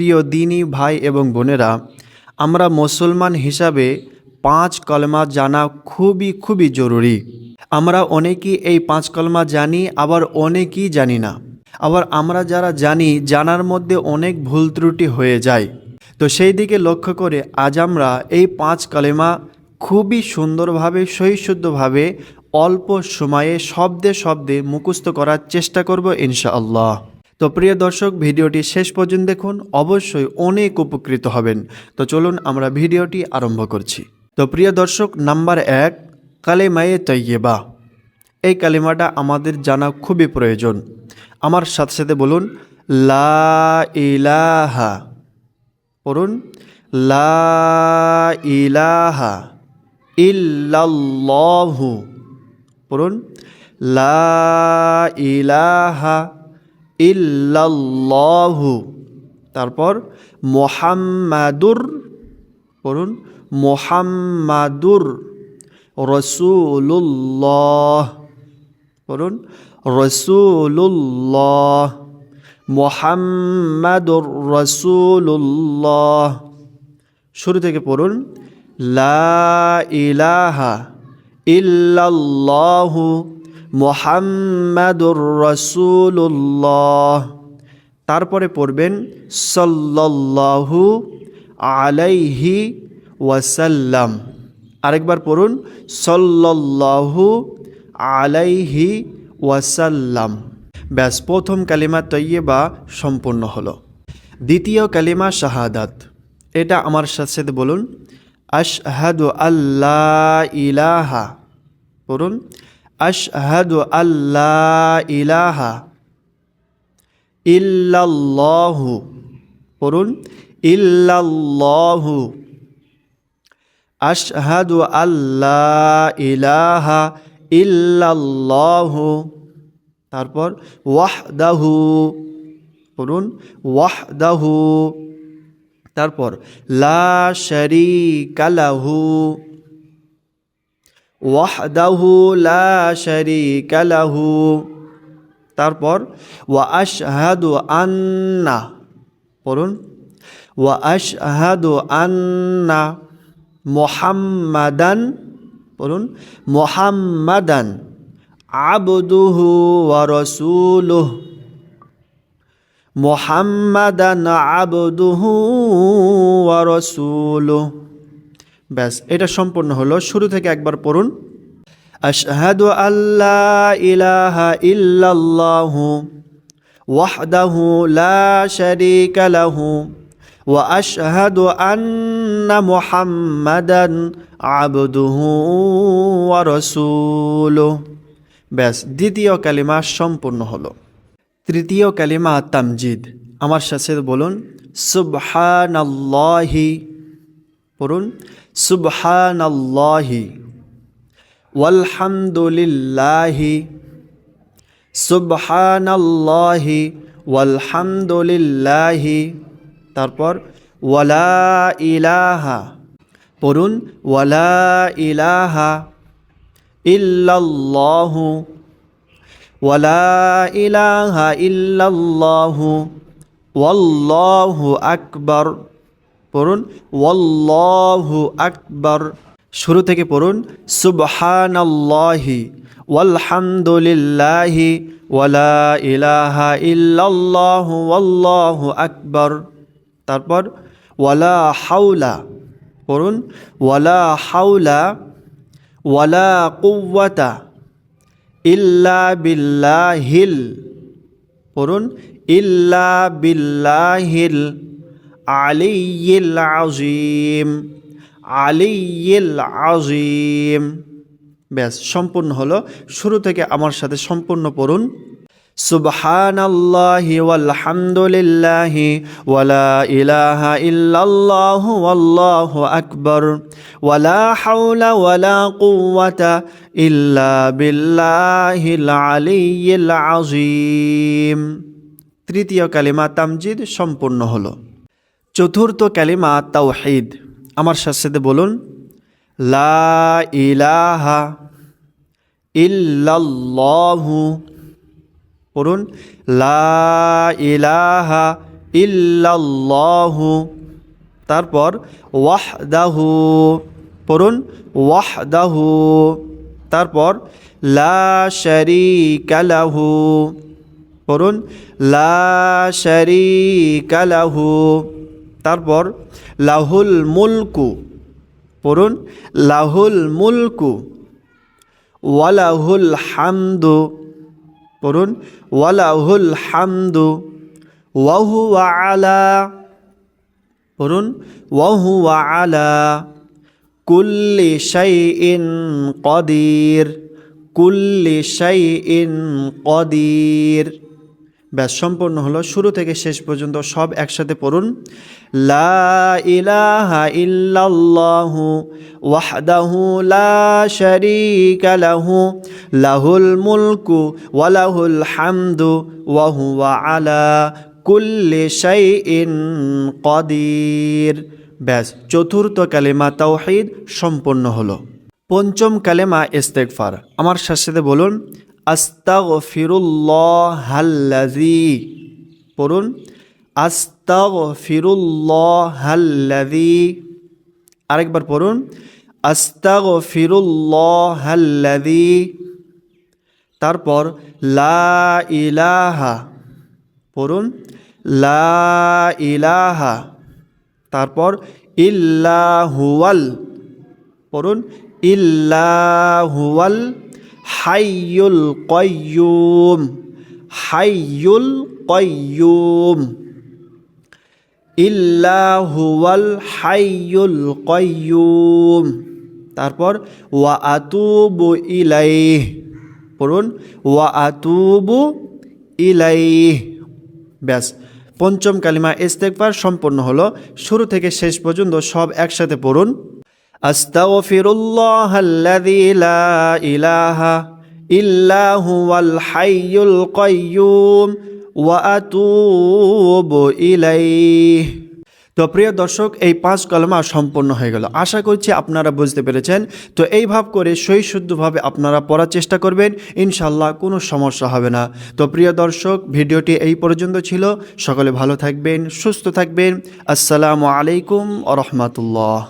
প্রিয় দিনী ভাই এবং বোনেরা, আমরা মুসলমান হিসাবে পাঁচ কলমা জানা খুবই খুবই জরুরি। আমরা অনেকেই এই পাঁচ কলমা জানি, আবার অনেকেই জানি না। আবার আমরা যারা জানি, জানার মধ্যে অনেক ভুল ত্রুটি হয়ে যায়। তো সেই দিকে লক্ষ্য করে আজ আমরা এই পাঁচ কলেমা খুবই সুন্দরভাবে, সহিশুদ্ধভাবে, অল্প সময়ে শব্দে শব্দে মুখস্থ করার চেষ্টা করব ইনশাআল্লাহ। তো প্রিয় দর্শক, ভিডিওটি শেষ পর্যন্ত দেখুন। অবশ্যই অনেক উপকৃত হবেন। তো চলুন আমরা ভিডিওটি আরম্ভ করছি। তো প্রিয় দর্শক, নাম্বার এক, কালেমায়ে তৈয়বা এই কালিমাটা আমাদের জানা খুবই প্রয়োজন। আমার সাথে সাথে বলুন, লা ইলাহা। পড়ুন, লা ইলাহা ইল্লাল্লাহু। পড়ুন, লা ইলাহা ইল্লাল্লাহু। তারপর মোহাম্মাদুর, পড়ুন, মোহাম্মাদুর রসুল্লাহ পড়ুন রসুল্লাহ মোহাম্মদুর রসুল্লাহ শুরু থেকে পড়ুন, লা ইলাহা ইল্লাল্লাহু। মোহাম্মদুর রসুল্লাহ তারপরে পড়বেন সাল্লাল্লাহু আলাইহি ওয়াসাল্লাম। আরেকবার পড়ুন, সাল্লাল্লাহু আলাইহি ওয়াসাল্লাম। ব্যাস, প্রথম কালিমা তৈয়বা সম্পূর্ণ হলো। দ্বিতীয় কালিমা শাহাদাত। এটা আমার সাথে বলুন, আশহাদু আল্লাহ ইলাহা। পড়ুন আশহাদু আল্লাহ ইলাহা ইল্লাল্লাহু, পড়ুন, ইল্লাল্লাহু। আশহাদু আল্লাহ ইলাহা ইল্লাল্লাহু। তারপর ওয়াহদাহু, পড়ুন, ওয়াহদাহু। তারপর লা শারীকা লাহু। ওয়াহদাহু লা লাহু। তারপর, ওয়া আশহাদু আন্না, পড়ুন। ওয়া আশহাদু আন্না মোহাম্মাদান বলুন মোহাম্মাদান আবদুহু ওয়া রসুলুহ। মোহাম্মাদান আবদুহু ওয়া ব্যাস এটা সম্পূর্ণ হলো শুরু থেকে একবার পড়ুন আশহাদু আল্লাহ ইলাহা ইল্লাল্লাহু ওয়াহদাহু লা শারীকা লাহু واشهد ان محمدا عبده ورسوله ব্যাস দ্বিতীয় কালিমা সম্পূর্ণ হলো তৃতীয় কালিমা তামজিদ আমার সাথে বলুন সুবহানাল্লাহি পড়ুন। সুবহানাল্লাহি ওয়ালহামদুলিল্লাহি। সুবহানাল্লাহি ওয়ালহামদুলিল্লাহি। তারপর ওয়ালা ইলাহা পড়ুন। ওয়ালা ইলাহা ইল্লাল্লাহু। ওয়ালা ইলাহা ইল্লাল্লাহু। ওয়াল্লাহু আকবার। পড়ুন। ওয়াল্লাহু আকবার। শুরু থেকে পড়ুন। সুবহানাল্লাহি ওয়ালহামদুলিল্লাহি ওয়ালা ইলাহা ইল্লাল্লাহু ওয়াল্লাহু আকবর। তারপর ওয়ালা হাউলা পড়ুন। ওয়ালা হাউলা ওয়ালা কুওয়াতা ইল্লা বিল্লাহিল পড়ুন। ইল্লা বিল্লাহিল আলিয়িল আজিম আলিয়িল আজিম ব্যাস সম্পূর্ণ হলো শুরু থেকে আমার সাথে সম্পূর্ণ পড়ুন سبحان الله والحمد لله ولا إله إلا الله والله أكبر ولا حول ولا قوة إلا بالله العلي العظيم তৃতীয় কালিমা তামজিদ সম্পূর্ণ হলো চতুর্থ কালিমা তাওহিদ। আমার সাথে বলুন, লা ইলাহা ইল্লাল্লাহু। পড়ুন, লা ইলাহা ইল্লাল্লাহু। তারপর ওয়াহদাহু। পড়ুন, ওয়াহদাহু। তারপর লা শারীকা লাহু। পড়ুন, লা শারীকা লাহু। তারপর লাহুল মুলকু, পড়ুন, লাহুল মুলকু, ওয়ালাহুল হামদু, পড়ুন, ওয়ালাহুল হামদু ওয়াহু আলা, পড়ুন ওয়াহু আলা, কুল্লি শাইইন কদির, কুল্লি শাইইন কদির। ব্যাস, সম্পূর্ণ হলো শুরু থেকে শেষ পর্যন্ত সব একসাথে পড়ুন। লা ইলাহা ইল্লাল্লাহু ওয়াহদাহু লা শারীকা লাহু, লাহুল মুলকু ওয়া লাহুল হামদু ওয়া হুয়া আলা কুল্লি শাইইন কদির। ব্যাস, চতুর্থ কালেমা তাওহীদ সম্পন্ন হলো। পঞ্চম কালেমা ইস্তেগফার। আমার সাথে বলুন আস্তাগফিরুল্লাহাল্লাযী। পড়ুন, আস্তাগফিরুল্লাহাল্লাযী। আরেকবার পড়ুন, আস্তাগফিরুল্লাহাল্লাযী। তারপর, লা ইলাহা। পড়ুন, লা ইলাহা। তারপর, ইল্লাহুয়াল। পড়ুন, ইল্লাহুয়াল। হাইয়ুল কয়্যুম হাইয়ুল কয়্যুম ইল্লাহুয়াল হাইয়ুল কয়্যুম তারপর, ওয়া আতুবু ইলাইহ। পড়ুন, ওয়া আতুবু ইলাইহ। ব্যাস, পঞ্চম কালিমা ইস্তেকবার সম্পন্ন হলো। শুরু থেকে শেষ পর্যন্ত সব একসাথে পড়ুন। আস্তাগফিরুল্লাহ আল্লাযী লা ইলাহা ইল্লা হুয়াল হাইয়ুল কাইয়্যুম ওয়া আতুবু ইলাইহ। তো প্রিয় দর্শক, এই পাঁচ কলমা সম্পন্ন হয়ে গেল। আশা করছি আপনারা বুঝতে পেরেছেন। তো এই ভাব করে সই শুদ্ধভাবে আপনারা পড়ার চেষ্টা করবেন। ইনশাল্লাহ কোনো সমস্যা হবে না। তো প্রিয় দর্শক, ভিডিওটি এই পর্যন্ত ছিল। সকলে ভালো থাকবেন, সুস্থ থাকবেন। আসসালামু আলাইকুম আ রহমতুল্লাহ।